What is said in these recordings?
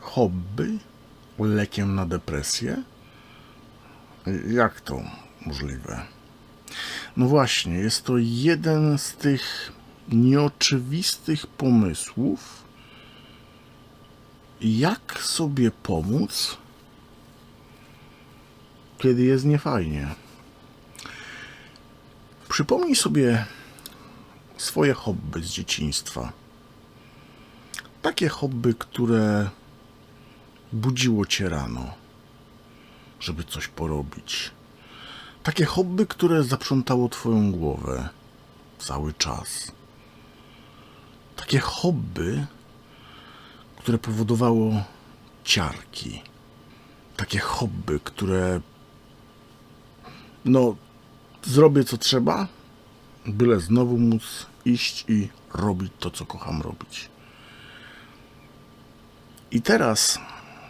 hobby lekiem na depresję? Jak to możliwe? No właśnie, jest to jeden z tych nieoczywistych pomysłów, jak sobie pomóc, kiedy jest niefajnie. Przypomnij sobie swoje hobby z dzieciństwa. Takie hobby, które budziło cię rano, żeby coś porobić. Takie hobby, które zaprzątało twoją głowę cały czas. Takie hobby, które powodowało ciarki. Takie hobby, które no zrobię co trzeba, byle znowu móc iść i robić to, co kocham robić. I teraz,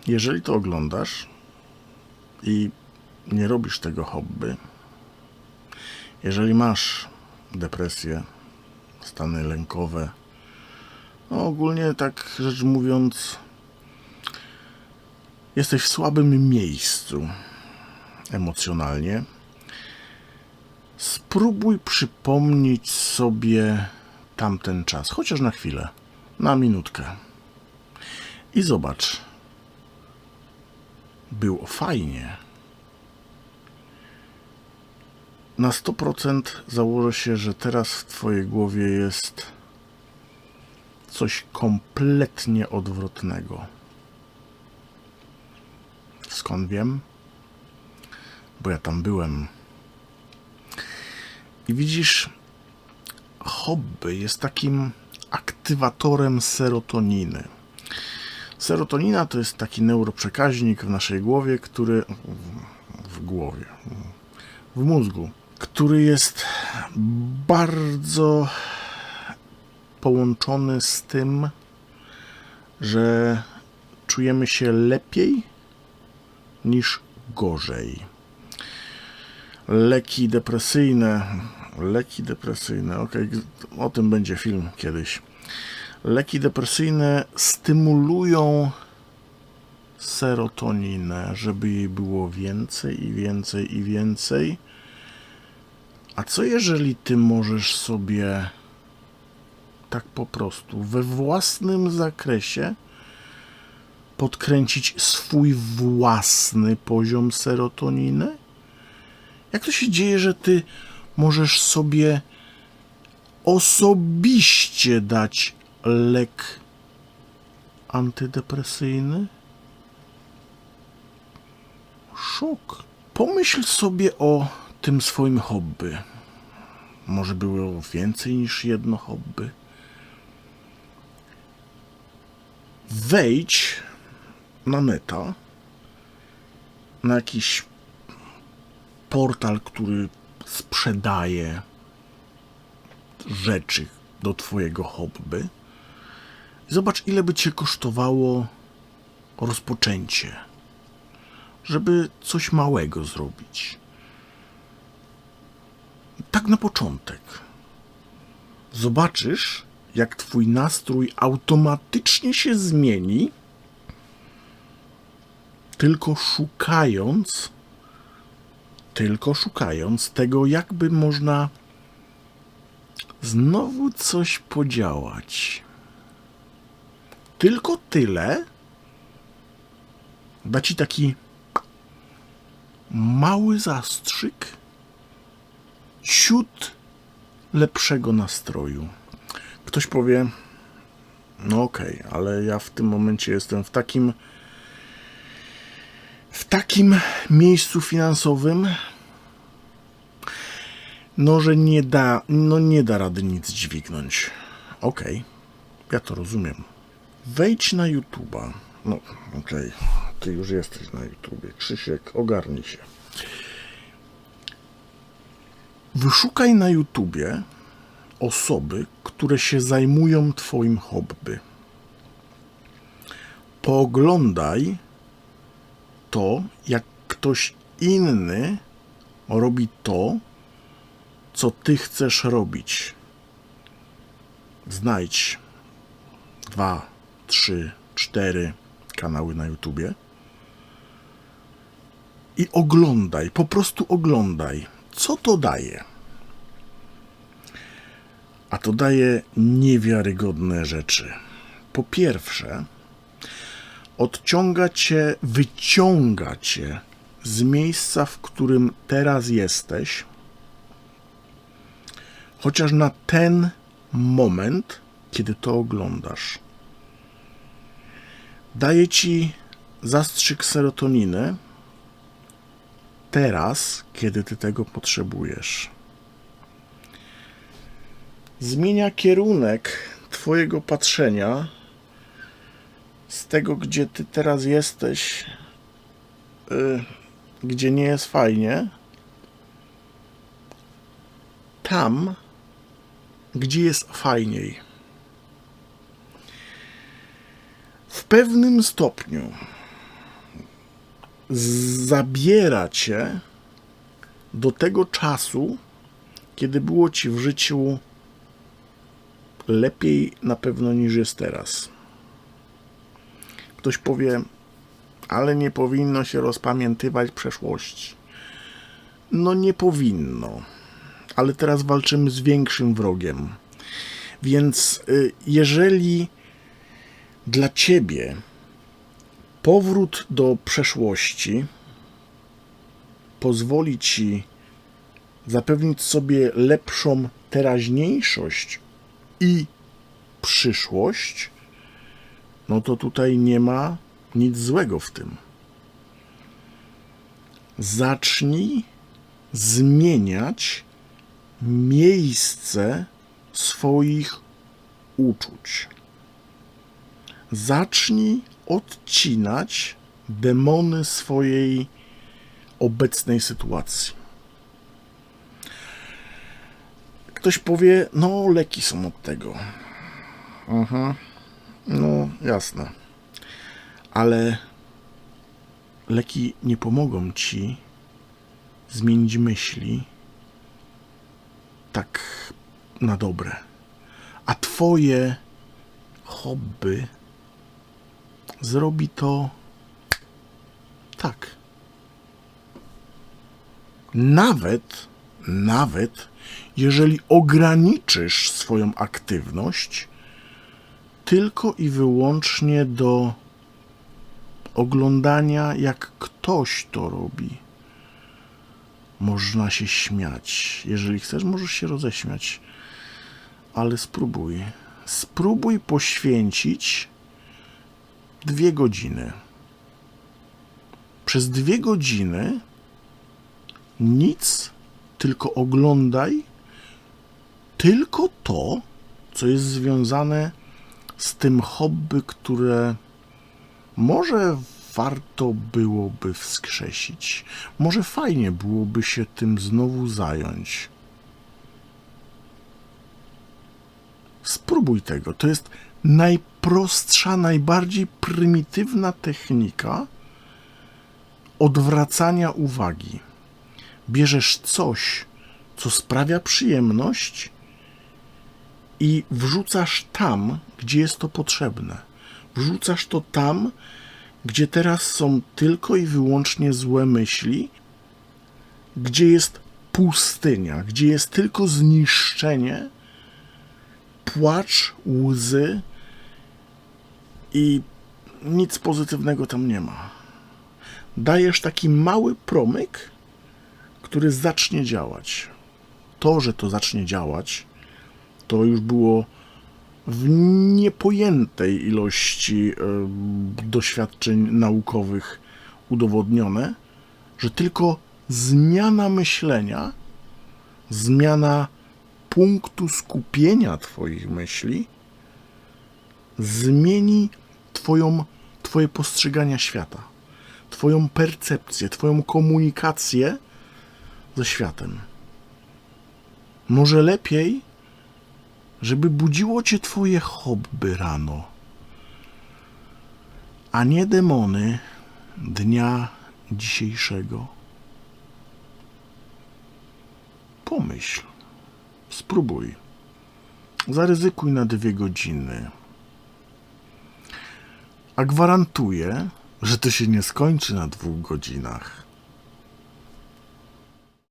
jeżeli to oglądasz i nie robisz tego hobby, jeżeli masz depresję, stany lękowe, no ogólnie tak rzecz mówiąc, jesteś w słabym miejscu emocjonalnie, spróbuj przypomnieć sobie tamten czas, chociaż na chwilę, na minutkę. I zobacz. Było fajnie. Na 100% założę się, że teraz w Twojej głowie jest coś kompletnie odwrotnego. Skąd wiem? Bo ja tam byłem. I widzisz, hobby jest takim aktywatorem serotoniny. Serotonina to jest taki neuroprzekaźnik w naszej głowie, który w głowie, w mózgu, który jest bardzo połączony z tym, że czujemy się lepiej niż gorzej. Leki depresyjne, leki depresyjne, ok, o tym będzie film kiedyś. Leki depresyjne stymulują serotoninę, żeby jej było więcej i więcej i więcej. A co jeżeli ty możesz sobie tak po prostu we własnym zakresie podkręcić swój własny poziom serotoniny? Jak to się dzieje, że ty możesz sobie osobiście dać lek antydepresyjny? Szok. Pomyśl sobie o tym swoim hobby. Może było więcej niż jedno hobby. Wejdź na neta, na jakiś portal, który sprzedaje rzeczy do Twojego hobby. Zobacz, ile by Cię kosztowało rozpoczęcie, żeby coś małego zrobić. Tak na początek. Zobaczysz, jak Twój nastrój automatycznie się zmieni, tylko szukając, tylko szukając tego, jakby można znowu coś podziałać. Tylko tyle da ci taki mały zastrzyk ciut lepszego nastroju. Ktoś powie, no okej, ale ja w tym momencie jestem w takim w takim miejscu finansowym, no, że nie da, no nie da rady nic dźwignąć. Okej, ja to rozumiem. Wejdź na YouTube'a. No, okej, ty już jesteś na YouTubie. Krzysiek, ogarnij się. Wyszukaj na YouTubie osoby, które się zajmują Twoim hobby. Pooglądaj to, jak ktoś inny robi to, co Ty chcesz robić. Znajdź dwa, trzy, cztery kanały na YouTubie i oglądaj, po prostu oglądaj, co to daje. A to daje niewiarygodne rzeczy. Po pierwsze, odciąga cię, wyciąga cię z miejsca, w którym teraz jesteś, chociaż na ten moment, kiedy to oglądasz. Daje ci zastrzyk serotoniny teraz, kiedy ty tego potrzebujesz. Zmienia kierunek twojego patrzenia z tego, gdzie ty teraz jesteś, y, gdzie nie jest fajnie, tam, gdzie jest fajniej. W pewnym stopniu zabiera cię do tego czasu, kiedy było ci w życiu lepiej na pewno niż jest teraz. Ktoś powie, ale nie powinno się rozpamiętywać przeszłości. No nie powinno, ale teraz walczymy z większym wrogiem. Więc y, jeżeli dla ciebie powrót do przeszłości pozwoli ci zapewnić sobie lepszą teraźniejszość i przyszłość, no to tutaj nie ma nic złego w tym. Zacznij zmieniać miejsce swoich uczuć. Zacznij odcinać demony swojej obecnej sytuacji. Ktoś powie, no leki są od tego. Aha. No, jasne. Ale leki nie pomogą ci zmienić myśli tak na dobre. A twoje hobby zrobi to tak. Nawet, nawet jeżeli ograniczysz swoją aktywność tylko i wyłącznie do oglądania, jak ktoś to robi. Można się śmiać. Jeżeli chcesz, możesz się roześmiać. Ale spróbuj. Spróbuj poświęcić dwie godziny. Przez dwie godziny nic, tylko oglądaj tylko to, co jest związane z tym hobby, które może warto byłoby wskrzesić. Może fajnie byłoby się tym znowu zająć. Spróbuj tego. To jest najprostsza, najbardziej prymitywna technika odwracania uwagi. Bierzesz coś, co sprawia przyjemność i wrzucasz tam, gdzie jest to potrzebne. Wrzucasz to tam, gdzie teraz są tylko i wyłącznie złe myśli, gdzie jest pustynia, gdzie jest tylko zniszczenie, płacz, łzy i nic pozytywnego tam nie ma. Dajesz taki mały promyk, który zacznie działać. To, że to zacznie działać, to już było w niepojętej ilości doświadczeń naukowych udowodnione, że tylko zmiana myślenia, zmiana punktu skupienia Twoich myśli zmieni twoją, Twoje postrzegania świata, Twoją percepcję, Twoją komunikację ze światem. Może lepiej żeby budziło cię twoje hobby rano, a nie demony dnia dzisiejszego. Pomyśl, spróbuj, zaryzykuj na dwie godziny. A gwarantuję, że to się nie skończy na dwóch godzinach.